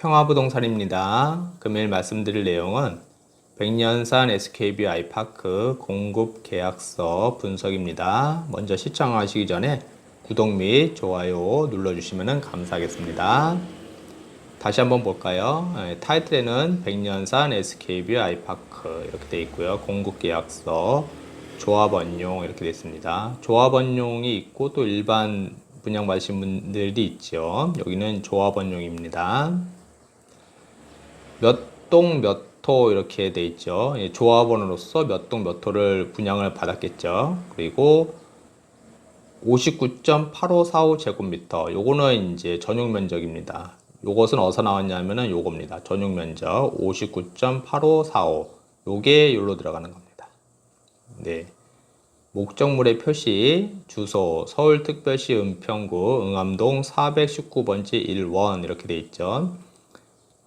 평화부동산입니다. 금일 말씀드릴 내용은 백년산 SKB 아이파크 공급 계약서 분석입니다. 먼저 시청하시기 전에 구독 및 좋아요 눌러주시면 감사하겠습니다. 다시 한번 볼까요? 예, 타이틀에는 백년산 SKB 아이파크 이렇게 되어 있고요. 공급 계약서, 조합원용 이렇게 되어 있습니다. 조합원용이 있고 또 일반 분양 받으신 분들이 있죠. 여기는 조합원용입니다. 몇 동몇호 이렇게 돼 있죠. 예, 조합원으로서 몇 동몇 호를 분양을 받았겠죠. 그리고 59.8545 제곱미터. 요거는 이제 전용 면적입니다. 요것은 어디서 나왔냐면은 요겁니다. 전용 면적 59.8545. 요게 여기로 들어가는 겁니다. 네. 목적물의 표시, 주소, 서울특별시 은평구 응암동 419번지 1원 이렇게 돼 있죠.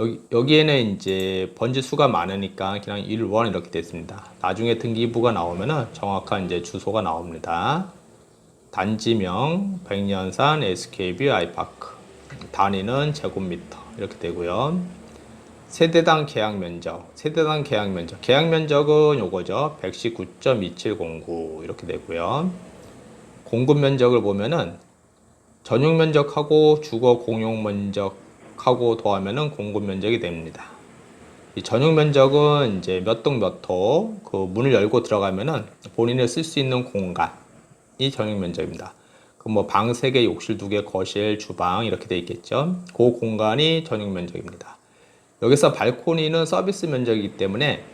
여기, 여기에는 이제 번지 수가 많으니까 그냥 1원 이렇게 됐습니다. 나중에 등기부가 나오면은 정확한 이제 주소가 나옵니다. 단지명 백년산 SKB 아이파크 단위는 제곱미터 이렇게 되고요. 세대당 계약 면적, 세대당 계약 면적, 계약 면적은 요거죠. 119.2709 이렇게 되고요. 공급 면적을 보면은 전용 면적하고 주거 공용 면적 하고 더하면은 공급 면적이 됩니다. 이 전용 면적은 이제 몇 동 몇 호, 그 문을 열고 들어가면은 본인이 쓸수 있는 공간이 전용 면적입니다. 그 뭐 방 3개, 욕실 2개, 거실, 주방 이렇게 돼 있겠죠. 그 공간이 전용 면적입니다. 여기서 발코니는 서비스 면적이기 때문에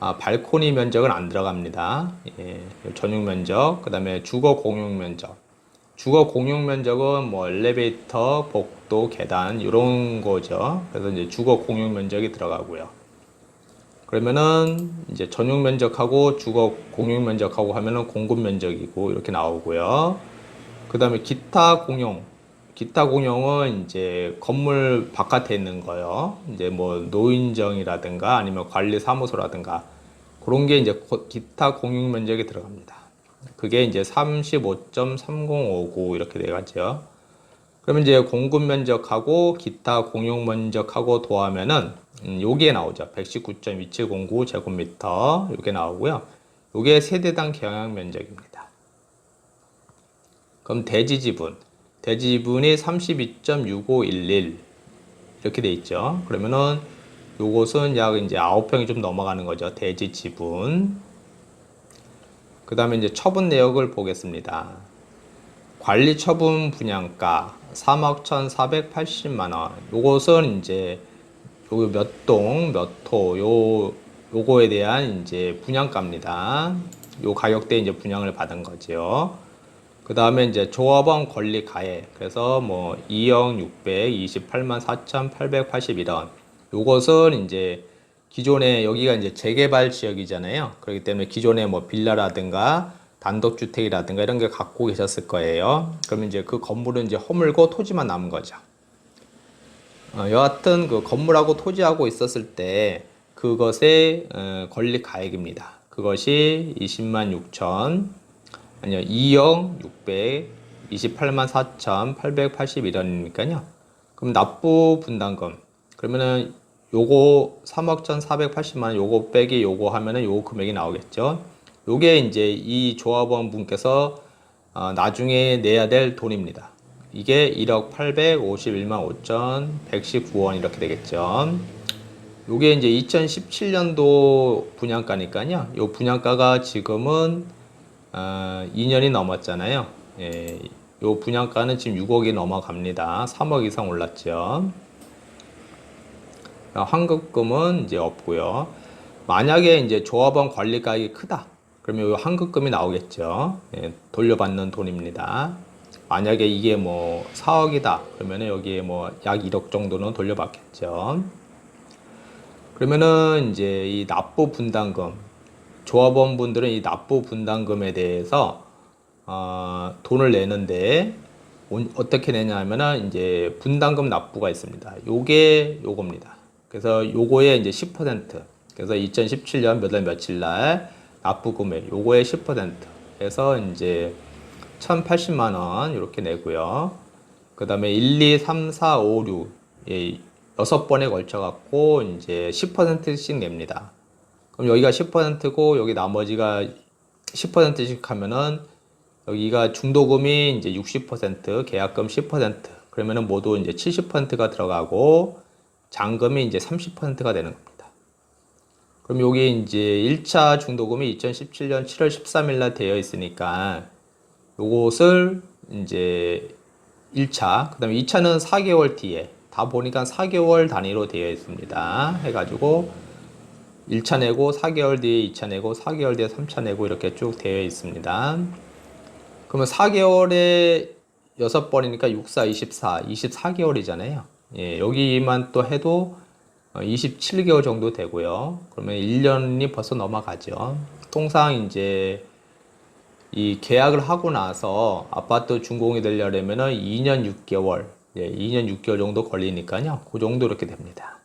아, 발코니 면적은 안 들어갑니다. 예, 전용 면적, 그 다음에 주거 공용 면적. 주거 공용 면적은 뭐 엘리베이터, 복도, 계단 이런 거죠. 그래서 이제 주거 공용 면적이 들어가고요. 그러면은 이제 전용 면적하고 주거 공용 면적하고 하면은 공급 면적이고 이렇게 나오고요. 그 다음에 기타 공용, 기타 공용은 이제 건물 바깥에 있는 거요. 이제 뭐 노인정이라든가 아니면 관리 사무소라든가 그런 게 이제 고- 기타 공용 면적에 들어갑니다. 그게 이제 35.3059 이렇게 돼가죠. 그러면 이제 공급 면적하고 기타 공용 면적하고 더하면은 음, 요게 나오죠. 119.2709 제곱미터 요게 나오고요. 요게 세대당 경약 면적입니다. 그럼 대지 지분. 대지 지분이 32.6511 이렇게 돼 있죠. 그러면은 요것은 약 이제 9평이 좀 넘어가는 거죠. 대지 지분. 그 다음에 이제 처분 내역을 보겠습니다. 관리 처분 분양가 3억 1,480만 원. 요것은 이제 요거 몇 동, 몇 호, 요, 요거에 대한 이제 분양가입니다. 요 가격대에 이제 분양을 받은 거죠. 그 다음에 이제 조합원 권리 가액. 그래서 뭐 2억 628만 4,881원. 요것은 이제 기존에 여기가 이제 재개발 지역이잖아요. 그렇기 때문에 기존에 뭐 빌라라든가 단독주택이라든가 이런 게 갖고 계셨을 거예요. 그러면 이제 그 건물은 이제 허물고 토지만 남은 거죠. 어, 여하튼 그 건물하고 토지하고 있었을 때 그것의 어, 권리 가액입니다. 그것이 20만 6천 아니요 2억 628만 4천 881원이니까요. 그럼 납부 분담금 그러면은 요거 3억 1,480만 원 요거 빼기 요거 하면은 요 금액이 나오겠죠. 요게 이제 이 조합원 분께서 어, 나중에 내야 될 돈입니다. 이게 1억 851만 5,119원 이렇게 되겠죠. 요게 이제 2017년도 분양가니까요. 요 분양가가 지금은 어, 2년이 넘었잖아요. 예, 요 분양가는 지금 6억이 넘어갑니다. 3억 이상 올랐죠. 어, 환급금은 이제 없고요. 만약에 이제 조합원 관리 가액이 크다. 그러면 요 환급금이 나오겠죠. 예, 돌려받는 돈입니다. 만약에 이게 뭐 4억이다. 그러면 여기에 뭐 약 1억 정도는 돌려받겠죠. 그러면은 이제 이 납부 분담금 조합원 분들은 이 납부 분담금에 대해서 어, 돈을 내는데 온- 어떻게 내냐면은 이제 분담금 납부가 있습니다. 요게 요겁니다. 그래서 요거에 이제 10% 그래서 2017년 몇 월 며칠 날 납부 금액 요거의 10% 해서 이제 1,080만 원 이렇게 내고요. 그다음에 1, 2, 3, 4, 5, 6 예, 여섯 번에 걸쳐 갖고 이제 10%씩 냅니다. 그럼 여기가 10%고 여기 나머지가 10%씩 하면은 여기가 중도금이 이제 60%, 계약금 10%, 그러면은 모두 이제 70%가 들어가고 잔금이 이제 30%가 되는 겁니다. 그럼 여기 이제 1차 중도금이 2017년 7월 13일 날 되어 있으니까 요것을 이제 1차, 그 다음에 2차는 4개월 뒤에 다 보니까 4개월 단위로 되어 있습니다. 해가지고 1차 내고 4개월 뒤에 2차 내고 4개월 뒤에 3차 내고 이렇게 쭉 되어 있습니다. 그러면 4개월에 6번이니까 6, 4, 24, 24개월이잖아요. 예, 여기만 또 해도 27개월 정도 되고요. 그러면 1년이 벌써 넘어가죠. 통상 이제 이 계약을 하고 나서 아파트 준공이 되려면은 2년 6개월, 예, 2년 6개월 정도 걸리니까요. 그 정도 이렇게 됩니다.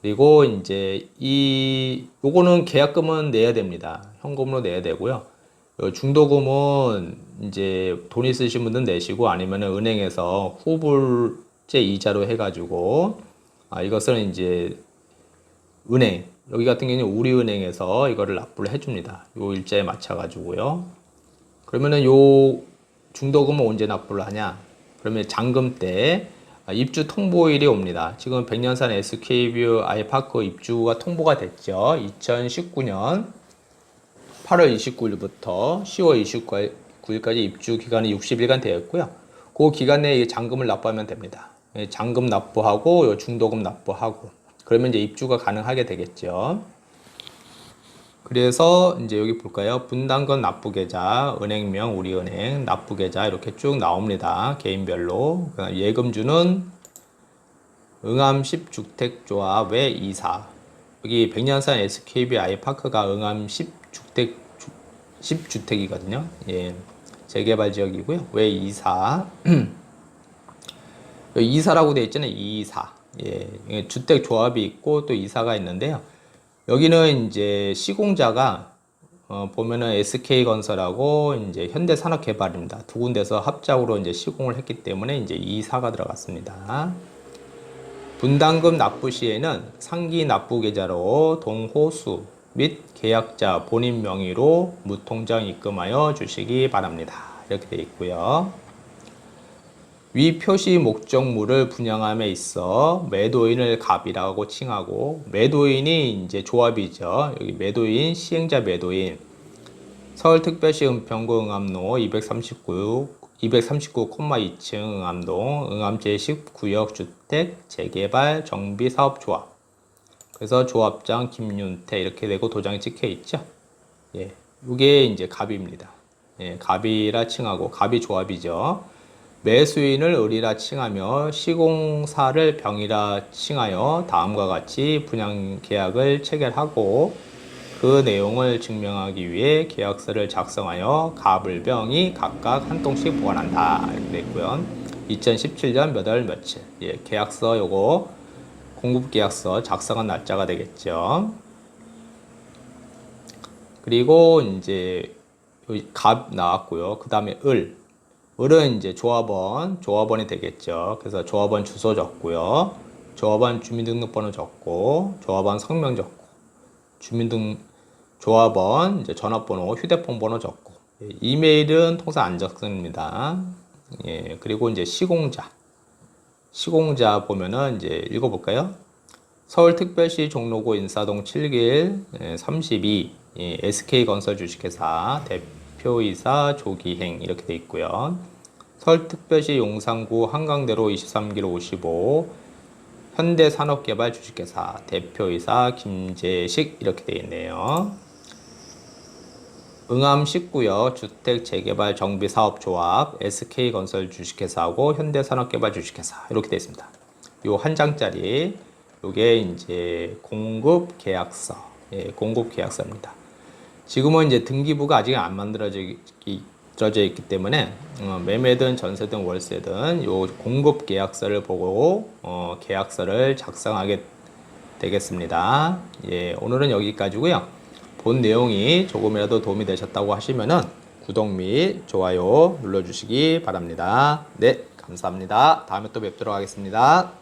그리고 이제 이 요거는 계약금은 내야 됩니다. 현금으로 내야 되고요. 요 중도금은 이제 돈 있으신 분들 내시고 아니면 은행에서 후불 제 이자로 해가지고 아 이것은 이제 은행 여기 같은 경우는 우리은행에서 이거를 납부를 해줍니다. 요 일자에 맞춰가지고요. 그러면은 요 중도금은 언제 납부를 하냐? 그러면 잔금 때 아, 입주 통보일이 옵니다. 지금 백년산 SK뷰 아이파크 입주가 통보가 됐죠. 2019년 8월 29일부터 10월 29일까지 입주 기간이 60일간 되었고요. 그 기간 내에 이 잔금을 납부하면 됩니다. 예, 잔금 납부하고 요 중도금 납부하고 그러면 이제 입주가 가능하게 되겠죠. 그래서 이제 여기 볼까요? 분담금 납부 계좌, 은행명 우리은행 납부 계좌 이렇게 쭉 나옵니다. 개인별로 예금주는 응암 10주택조합의 이사 여기 백년산 SKB 아이파크가 응암 10주택 10주택이거든요. 예. 재개발 지역이고요. 왜 이사? 이사라고 되어 있잖아요. 이사. 예. 주택 조합이 있고 또 이사가 있는데요. 여기는 이제 시공자가 어, 보면은 SK 건설하고 이제 현대 산업개발입니다. 두 군데서 합작으로 이제 시공을 했기 때문에 이제 이사가 들어갔습니다. 분담금 납부 시에는 상기 납부 계좌로 동호수 및 계약자 본인 명의로 무통장 입금하여 주시기 바랍니다. 이렇게 되어 있고요. 위 표시 목적물을 분양함에 있어 매도인을 갑이라고 칭하고 매도인이 이제 조합이죠. 여기 매도인, 시행자 매도인. 서울특별시 은평구 응암로 239 239,2층 응암동 응암 제19구역 주택 재개발 정비 사업 조합. 그래서 조합장 김윤태 이렇게 되고 도장이 찍혀 있죠. 예. 이게 이제 갑입니다. 예, 갑이라 칭하고 갑이 조합이죠. 매수인을 을이라 칭하며 시공사를 병이라 칭하여 다음과 같이 분양 계약을 체결하고 그 내용을 증명하기 위해 계약서를 작성하여 갑을 병이 각각 한 통씩 보관한다 됐고요. 2017년 몇 월 며칠 예, 계약서 요거 공급 계약서 작성한 날짜가 되겠죠. 그리고 이제 갑 나왔고요. 그 다음에 을 을은 이제 조합원, 조합원이 되겠죠. 그래서 조합원 주소 적고요. 조합원 주민등록번호 적고, 조합원 성명 적고, 주민등 조합원 이제 전화번호, 휴대폰 번호 적고, 예, 이메일은 통상 안 적습니다. 예, 그리고 이제 시공자, 시공자 보면은 이제 읽어볼까요? 서울특별시 종로구 인사동 7길 32 예, SK건설 주식회사 대표 이사 조기행 이렇게 돼 있고요. 서울특별시 용산구 한강대로 23길 55 현대산업개발 주식회사 대표이사 김재식 이렇게 돼 있네요. 응암 19역 주택 재개발 정비 사업 조합 SK 건설 주식회사하고 현대산업개발 주식회사 이렇게 되어 있습니다. 요 한 장짜리 요게 이제 공급 계약서, 예, 공급 계약서입니다. 지금은 이제 등기부가 아직 안 만들어져 있기 때문에 어, 매매든 전세든 월세든 요 공급 계약서를 보고 어, 계약서를 작성하게 되겠습니다. 예, 오늘은 여기까지고요. 본 내용이 조금이라도 도움이 되셨다고 하시면은 구독 및 좋아요 눌러주시기 바랍니다. 네, 감사합니다. 다음에 또 뵙도록 하겠습니다.